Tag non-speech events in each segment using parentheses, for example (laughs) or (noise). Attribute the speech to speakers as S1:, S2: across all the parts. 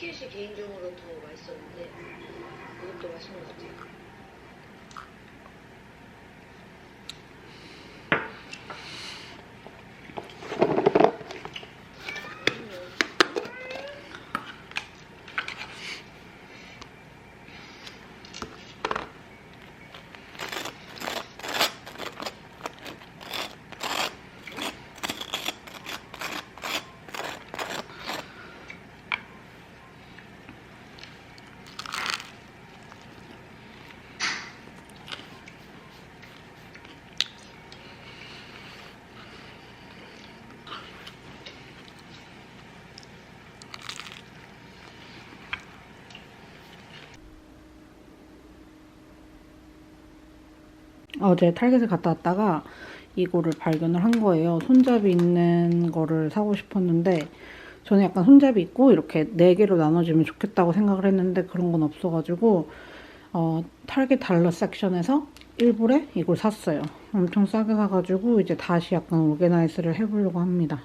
S1: 티켓이 개인적으로 더 맛있었는데 이것도 맛있는 것 같아
S2: 어제 탈겟을 갔다 왔다가 이거를 발견을 한 거예요. 손잡이 있는 거를 사고 싶었는데 저는 약간 손잡이 있고 이렇게 네 개로 나눠지면 좋겠다고 생각을 했는데 그런 건 없어가지고 어, 탈겟 달러 섹션에서 일불에 이걸 샀어요. 엄청 싸게 사가지고 이제 다시 약간 오게나이스를 해보려고 합니다.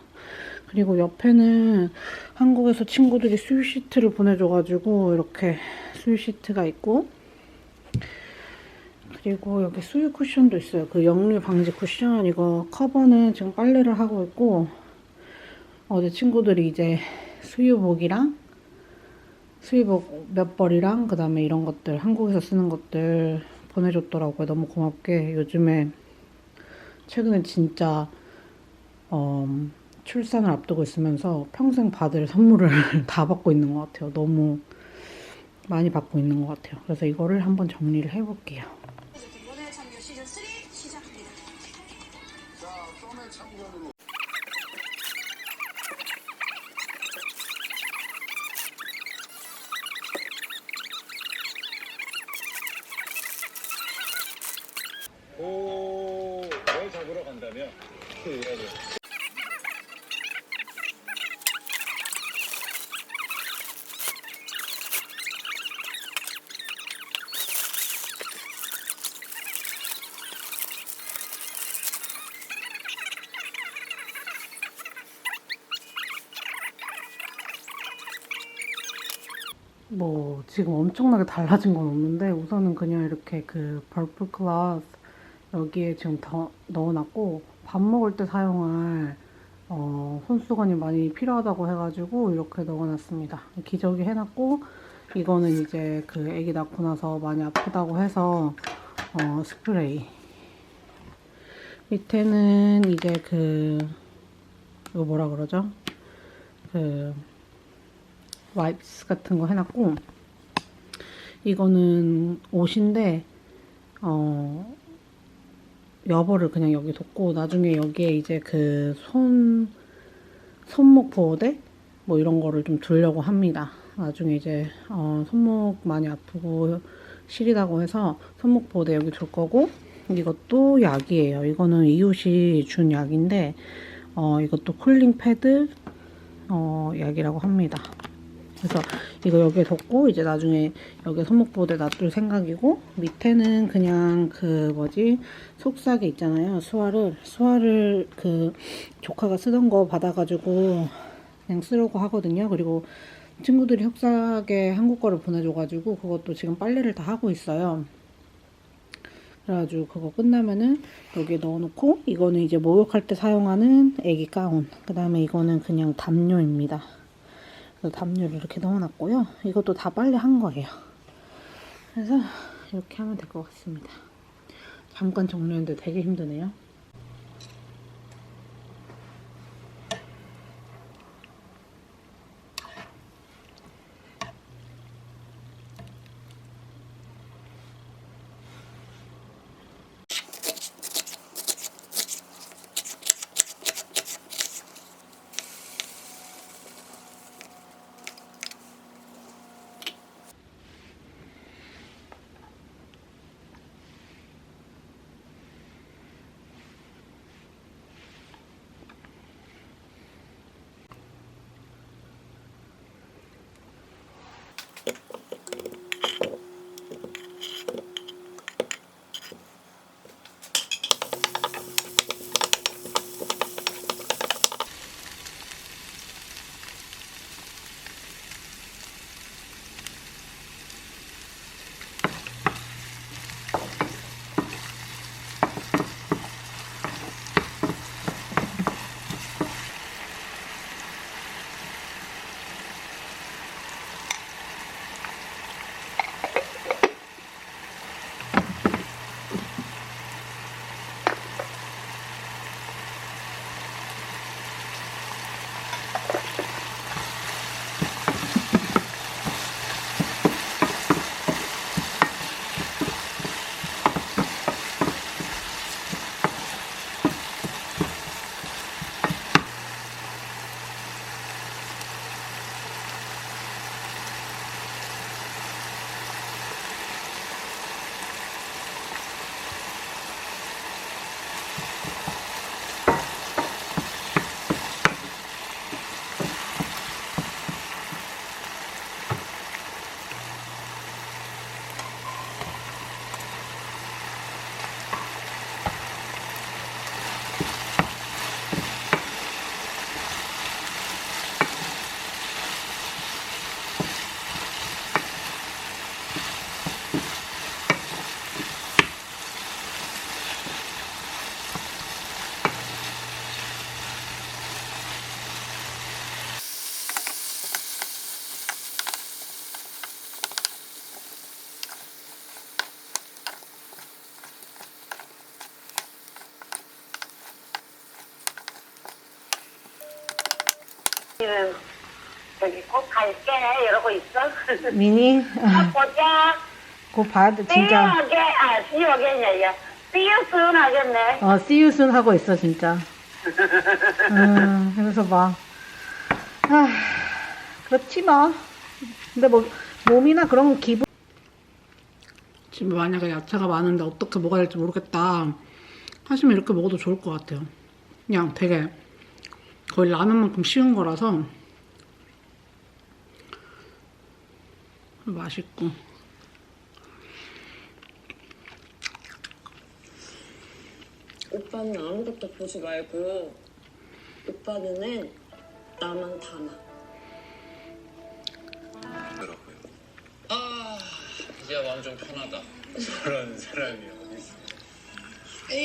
S2: 그리고 옆에는 한국에서 친구들이 스위시트를 보내줘가지고 이렇게 스위시트가 있고 그리고 여기 수유 쿠션도 있어요. 그 역류 방지 쿠션 이거 커버는 지금 빨래를 하고 있고 어제 친구들이 이제 수유복이랑 수유복 몇 벌이랑 그 다음에 이런 것들 한국에서 쓰는 것들 보내줬더라고요. 너무 고맙게 요즘에 최근에 진짜 어, 출산을 앞두고 있으면서 평생 받을 선물을 (laughs) 다 받고 있는 것 같아요. 너무 많이 받고 있는 것 같아요. 그래서 이거를 한번 정리를 해볼게요.
S3: 이번에 참여 시즌 3 시작합니다.
S4: 자, 처음에 참견으로
S5: 고를 잡으러 간다면
S2: 뭐 지금 엄청나게 달라진 건 없는데 우선은 그냥 이렇게 그 벌프 클라스 여기에 지금 더 넣어놨고 밥 먹을 때 사용할 어, 손수건이 많이 필요하다고 해가지고 이렇게 넣어놨습니다. 기저귀 해놨고 이거는 이제 그 아기 낳고 나서 많이 아프다고 해서 어, 스프레이 밑에는 이제 그 이거 뭐라 그러죠? 그 와이프스 같은 거 해놨고 이거는 옷인데 어 여벌을 그냥 여기 뒀고 나중에 여기에 이제 그 손 손목 보호대 뭐 이런 거를 좀 두려고 합니다. 나중에 이제 어 손목 많이 아프고 시리다고 해서 손목 보호대 여기 둘 거고 이것도 약이에요. 이거는 이웃이 준 약인데 어 이것도 쿨링 패드 어 약이라고 합니다. 그래서 이거 여기에 뒀고 이제 나중에 여기 손목보호대 놔둘 생각이고 밑에는 그냥 그 뭐지? 속삭이 있잖아요. 수화를. 수화를 그 조카가 쓰던 거 받아가지고 그냥 쓰려고 하거든요. 그리고 친구들이 속삭에 한국 거를 보내줘가지고 그것도 지금 빨래를 다 하고 있어요. 그래가지고 그거 끝나면은 여기에 넣어놓고 이거는 이제 목욕할 때 사용하는 애기 가운. 그 다음에 이거는 그냥 담요입니다 그래서 담요를 이렇게 넣어놨고요. 이것도 다 빨래 한 거예요. 그래서 이렇게 하면 될 것 같습니다. 잠깐 정리했는데 되게 힘드네요.
S6: 지금 저기 꼭 갈게 이러고 있어. (laughs)
S2: 미니
S6: 보자.
S2: 곧 봐야 돼
S6: See you
S2: 진짜
S6: again. 아, see you again. 야, see you soon 하겠네.
S2: 어 see you soon 하고 있어 진짜 음 그래서 봐 아, 그렇지 뭐 근데 뭐 몸이나 그런 기분 집에 만약에 야채가 많은데 어떻게 먹어야 될지 모르겠다 하시면 이렇게 먹어도 좋을 것 같아요 그냥 되게 거의 라면만큼 쉬운 거라서 맛있고
S7: 오빠는 아무것도 보지 말고 오빠 눈엔 나만 담아.
S5: 아, 이제 마음 좀 편하다. 그런 사람이 어디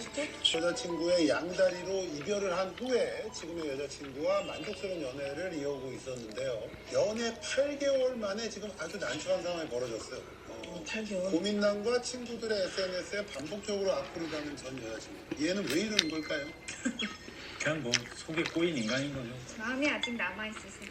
S5: 있어?
S4: 여자친구의 양다리로 이별을 한 후에 지금의 여자친구와 만족스러운 연애를 이어오고 있었는데요. 연애 8개월 만에 지금 아주 난처한 상황이 벌어졌어요. 어, 고민남과 친구들의 SNS에 반복적으로 악플을 다는 전 여자친구. 얘는 왜 이러는 걸까요? (laughs)
S5: 그냥 뭐 속에 꼬인 인간인 거죠.
S3: 마음이 아직 남아있으세요.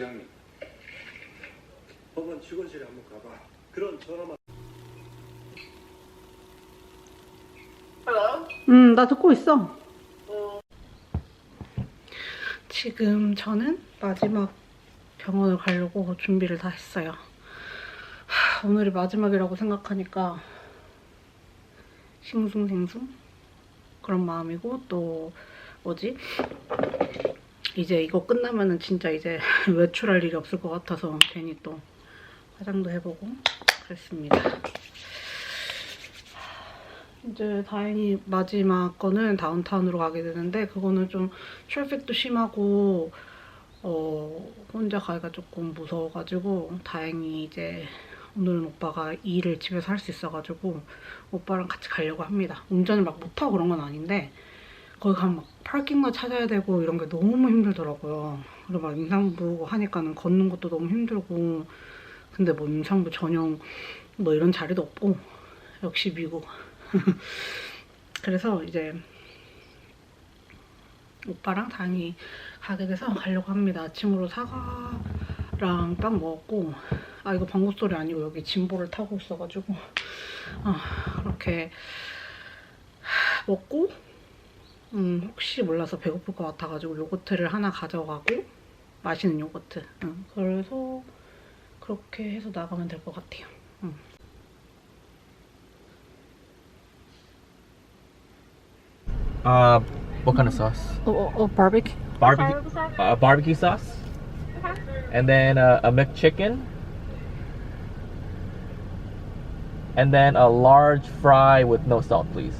S8: 부장님 법원 직원실에 한번 가봐 그런 전화만
S2: 음, 나 듣고 있어. 지금 저는 마지막 병원을 가려고 준비를 다 했어요. 하, 오늘이 마지막이라고 생각하니까 싱숭생숭 그런 마음이고 또 뭐지? 이제 이거 끝나면은 진짜 이제 (laughs) 외출할 일이 없을 것 같아서 괜히 또 화장도 해보고 그랬습니다. 이제 다행히 마지막 거는 다운타운으로 가게 되는데 그거는 좀 트래픽도 심하고 어 혼자 가기가 조금 무서워가지고 다행히 이제 오늘은 오빠가 일을 집에서 할 수 있어가지고 오빠랑 같이 가려고 합니다. 운전을 막 못하고 그런 건 아닌데 거기 가면 막 파킹lot 찾아야 되고 이런 게 너무 힘들더라고요. 그리고 막 임산부 하니까는 걷는 것도 너무 힘들고 근데 뭐 임산부 전용 뭐 이런 자리도 없고 역시 미국 (laughs) 그래서 이제 오빠랑 다행히 가게 돼서 가려고 합니다. 아침으로 사과랑 빵 먹었고 아 이거 방구 소리 아니고 여기 짐보를 타고 있어가지고 아 그렇게 먹고 음 혹시 몰라서 배고플 것 같아가지고 요거트를 하나 가져가고 맛있는 요거트 응, 그래서 그렇게 해서 나가면 될 것 같아요. 응.
S9: Uh, what kind of sauce?
S2: 어, 어, 어 바비큐
S9: Barbecue. Uh, barbecue sauce. And then uh, a McChicken. And then a large fry with no salt, please.